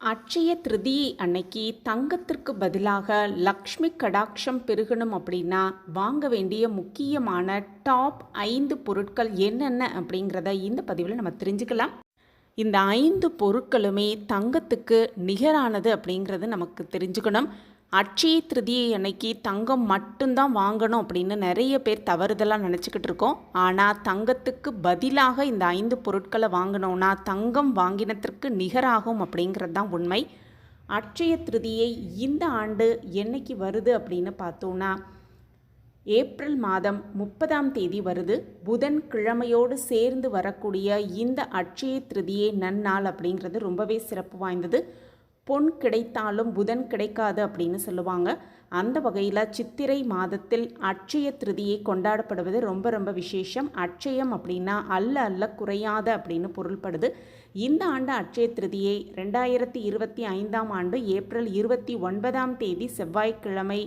அட்சய திருதியை அன்னைக்கு தங்கத்திற்கு பதிலாக லக்ஷ்மி கடாட்சம் பெருகணும் அப்படின்னா வாங்க வேண்டிய முக்கியமான டாப் ஐந்து பொருட்கள் என்னென்ன அப்படிங்கிறத இந்த பதிவில் நம்ம தெரிஞ்சுக்கலாம். இந்த ஐந்து பொருட்களுமே தங்கத்துக்கு நிகரானது அப்படிங்கிறது நமக்கு தெரிஞ்சுக்கணும். அட்சய திருதியை அன்னைக்கு தங்கம் மட்டும்தான் வாங்கணும் அப்படின்னு நிறைய பேர் தவறுதலாக நினச்சிக்கிட்டு இருக்கோம். ஆனால் தங்கத்துக்கு பதிலாக இந்த ஐந்து பொருட்களை வாங்கினோம்னா தங்கம் வாங்கினத்திற்கு நிகராகும் அப்படிங்கிறது தான் உண்மை. அட்சய திருதியை இந்த ஆண்டு என்னைக்கு வருது அப்படின்னு பார்த்தோன்னா ஏப்ரல் மாதம் முப்பதாம் தேதி வருது. புதன் கிழமையோடு சேர்ந்து வரக்கூடிய இந்த அட்சய திருதியை நன்னாள் அப்படிங்கிறது ரொம்பவே சிறப்பு வாய்ந்தது. பொன் கிடைத்தாலும் புதன் கிடைக்காது அப்படின்னு சொல்லுவாங்க. அந்த வகையில் சித்திரை மாதத்தில் அட்சய திருதியை கொண்டாடப்படுவது ரொம்ப ரொம்ப விசேஷம். அட்சயம் அப்படின்னா அல்ல அல்ல குறையாத அப்படின்னு பொருள்படுது. இந்த ஆண்டு அட்சய திருதியை ரெண்டாயிரத்தி இருபத்தி ஐந்தாம் ஆண்டு ஏப்ரல் இருபத்தி ஒன்பதாம் தேதி செவ்வாய்க்கிழமை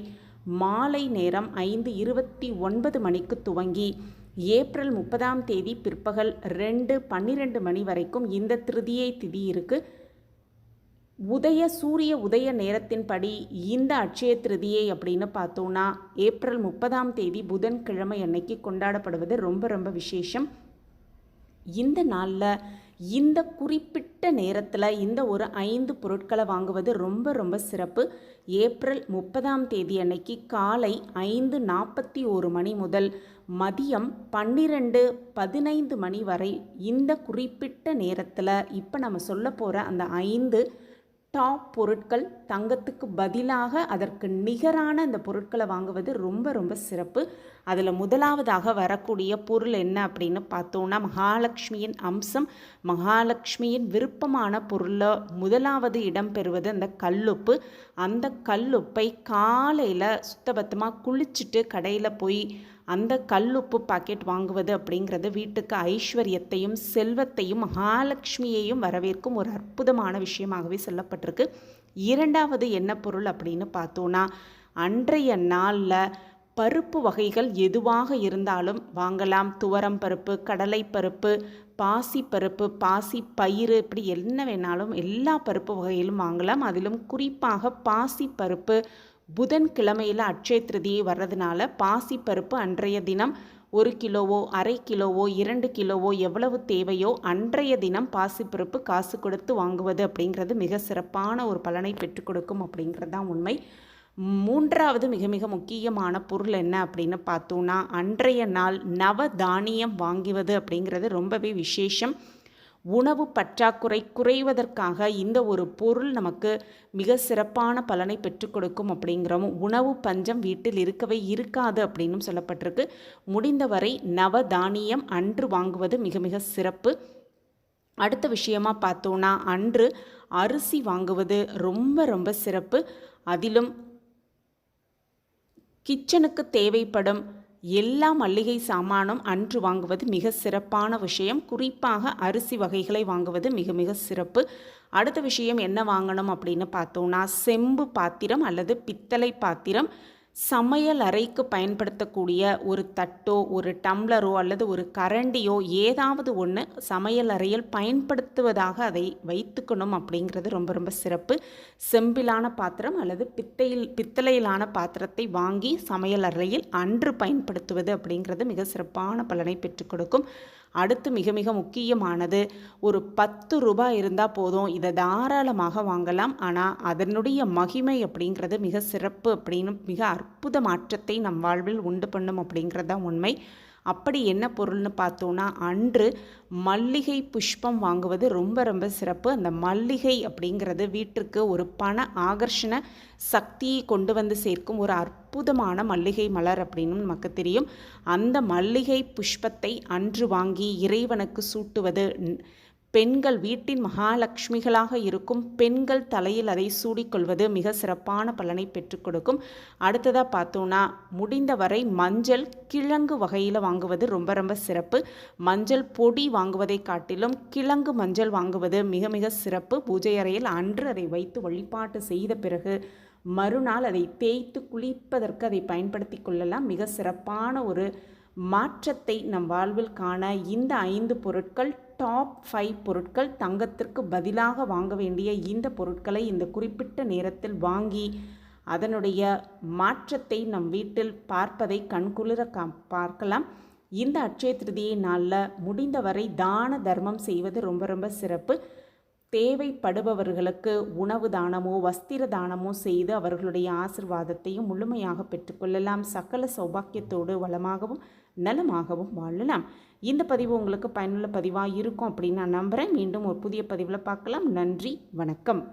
மாலை நேரம் ஐந்து இருபத்தி ஒன்பது மணிக்கு துவங்கி ஏப்ரல் முப்பதாம் தேதி பிற்பகல் ரெண்டு பன்னிரெண்டு மணி வரைக்கும் இந்த திருதியை திதி இருக்குது உதய சூரிய உதய நேரத்தின்படி இந்த அட்சய திருதியை அப்படின்னு பார்த்தோன்னா ஏப்ரல் முப்பதாம் தேதி புதன்கிழமை அன்னைக்கு கொண்டாடப்படுவது ரொம்ப ரொம்ப விசேஷம். இந்த நாளில் இந்த குறிப்பிட்ட நேரத்தில் இந்த ஒரு ஐந்து பொருட்களை வாங்குவது ரொம்ப ரொம்ப சிறப்பு. ஏப்ரல் முப்பதாம் தேதி அன்னைக்கு காலை ஐந்து நாற்பத்தி ஒரு மணி முதல் மதியம் பன்னிரெண்டு பதினைந்து மணி வரை இந்த குறிப்பிட்ட நேரத்தில் இப்போ நம்ம சொல்ல போகிற அந்த ஐந்து டாப் பொருட்கள் தங்கத்துக்கு பதிலாக அதற்கு நிகரான அந்த பொருட்களை வாங்குவது ரொம்ப ரொம்ப சிறப்பு. அதில் முதலாவதாக வரக்கூடிய பொருள் என்ன அப்படின்னு பார்த்தோன்னா மகாலட்சுமியின் அம்சம். மகாலட்சுமியின் விருப்பமான பொருளில் முதலாவது இடம் பெறுவது அந்த கல்லுப்பு. அந்த கல்லுப்பை காலையில் சுத்தபத்தமாக குளிச்சுட்டு கடையில் போய் அந்த கல்லுப்பு பாக்கெட் வாங்குவது அப்படிங்கிறது வீட்டுக்கு ஐஸ்வர்யத்தையும் செல்வத்தையும் மகாலட்சுமியையும் வரவேற்கும் ஒரு அற்புதமான விஷயமாகவே சொல்லப்பட்டிருக்கு. இரண்டாவது என்ன பொருள் அப்படின்னு பார்த்தோன்னா அன்றைய நாளில் பருப்பு வகைகள் எதுவாக இருந்தாலும் வாங்கலாம். துவரம் பருப்பு கடலை பருப்பு பாசி பருப்பு பாசி பயிறு இப்படி என்ன வேணாலும் எல்லா பருப்பு வகையிலும் வாங்கலாம். அதிலும் குறிப்பாக பாசி பருப்பு புதன்கிழமையில் அட்சய திருதியை வர்றதுனால பாசிப்பருப்பு அன்றைய தினம் ஒரு கிலோவோ அரை கிலோவோ இரண்டு கிலோவோ எவ்வளவு தேவையோ அன்றைய தினம் பாசிப்பருப்பு காசு கொடுத்து வாங்குவது அப்படிங்கிறது மிக சிறப்பான ஒரு பலனை பெற்றுக் கொடுக்கும் அப்படிங்கிறது தான் உண்மை. மூன்றாவது மிக மிக முக்கியமான பொருள் என்ன அப்படின்னு பார்த்தோன்னா அன்றைய நாள் நவ தானியம் வாங்குவது அப்படிங்கிறது ரொம்பவே விசேஷம். உணவு பற்றாக்குறை குறைவதற்காக இந்த ஒரு பொருள் நமக்கு மிக சிறப்பான பலனை பெற்றுக் கொடுக்கும் அப்படிங்கிறோம். உணவு பஞ்சம் வீட்டில் இருக்கவே இருக்காது அப்படின்னும் சொல்லப்பட்டிருக்கு. முடிந்தவரை நவதானியம் அன்று வாங்குவது மிக மிக சிறப்பு. அடுத்த விஷயமா பார்த்தோன்னா அன்று அரிசி வாங்குவது ரொம்ப ரொம்ப சிறப்பு. அதிலும் கிச்சனுக்கு தேவைப்படும் எல்லா மல்லிகை சாமானும் அன்று வாங்குவது மிக சிறப்பான விஷயம். குறிப்பாக அரிசி வகைகளை வாங்குவது மிக மிக சிறப்பு. அடுத்த விஷயம் என்ன வாங்கணும் அப்படின்னு பார்த்தோன்னா செம்பு பாத்திரம் அல்லது பித்தளை பாத்திரம். சமையல் அறைக்கு பயன்படுத்தக்கூடிய ஒரு தட்டோ ஒரு டம்ளரோ அல்லது ஒரு கரண்டியோ ஏதாவது ஒன்று சமையல் அறையில் பயன்படுத்துவதாக அதை வைத்துக்கணும் அப்படிங்கிறது ரொம்ப ரொம்ப சிறப்பு. செம்பிலான பாத்திரம் அல்லது பித்தையில் பித்தளையிலான பாத்திரத்தை வாங்கி சமையல் அறையில் அன்று பயன்படுத்துவது அப்படிங்கிறது மிக சிறப்பான பலனை பெற்றுக் கொடுக்கும். அடுத்து மிக மிக முக்கியமானது ஒரு பத்து ரூபாய் இருந்தால் போதும் இதை தாராளமாக வாங்கலாம். ஆனால் அதனுடைய மகிமை அப்படிங்கிறது மிக சிறப்பு அப்படின்னு மிக அற்புத மாற்றத்தை நம் வாழ்வில் உண்டு பண்ணும் அப்படிங்கிறது தான் உண்மை. அப்படி என்ன பொருள்னு பார்த்தோன்னா அன்று மல்லிகை புஷ்பம் வாங்குவது ரொம்ப ரொம்ப சிறப்பு. அந்த மல்லிகை அப்படிங்கிறது வீட்டிற்கு ஒரு பண ஆகர்ஷண சக்தியை கொண்டு வந்து சேர்க்கும் ஒரு அற்புதமான மல்லிகை மலர் அப்படின்னு நமக்கு தெரியும். அந்த மல்லிகை புஷ்பத்தை அன்று வாங்கி இறைவனுக்கு சூட்டுவது பெண்கள் வீட்டின் மகாலட்சுமிகளாக இருக்கும் பெண்கள் தலையில் அதை சூடிக்கொள்வது மிக சிறப்பான பலனை பெற்றுக் கொடுக்கும். அடுத்ததாக பார்த்தோன்னா முடிந்தவரை மஞ்சள் கிழங்கு வகையில் வாங்குவது ரொம்ப ரொம்ப சிறப்பு. மஞ்சள் பொடி வாங்குவதை காட்டிலும் கிழங்கு மஞ்சள் வாங்குவது மிக மிக சிறப்பு. பூஜை அறையில் அன்று அதை வைத்து வழிபாட்டு செய்த பிறகு மறுநாள் அதை தேய்த்து குளிப்பதற்கு அதை பயன்படுத்தி கொள்ளலாம். மிக சிறப்பான ஒரு மாற்றத்தை நம் வாழ்வில் காண இந்த ஐந்து பொருட்கள் டாப் ஃபைவ் பொருட்கள் தங்கத்திற்கு பதிலாக வாங்க வேண்டிய இந்த பொருட்களை இந்த குறிப்பிட்ட நேரத்தில் வாங்கி அதனுடைய மாற்றத்தை நம் வீட்டில் பார்ப்பதை கண்குளிர கா பார்க்கலாம். இந்த அட்சய திருதியை நாளில் முடிந்தவரை தான தர்மம் செய்வது ரொம்ப ரொம்ப சிறப்பு. தேவைப்படுபவர்களுக்கு உணவு தானமோ வஸ்திர தானமோ செய்து அவர்களுடைய ஆசிர்வாதத்தையும் முழுமையாக பெற்றுக்கொள்ளலாம் சகல சௌபாக்கியத்தோடு வளமாகவும் நலமாகவும் வாழலாம். இந்த பதிவு உங்களுக்கு பயனுள்ள பதிவாக இருக்கும் அப்படின்னு நான் நம்புகிறேன் மீண்டும் ஒரு புதிய பதிவில் பார்க்கலாம். நன்றி வணக்கம்.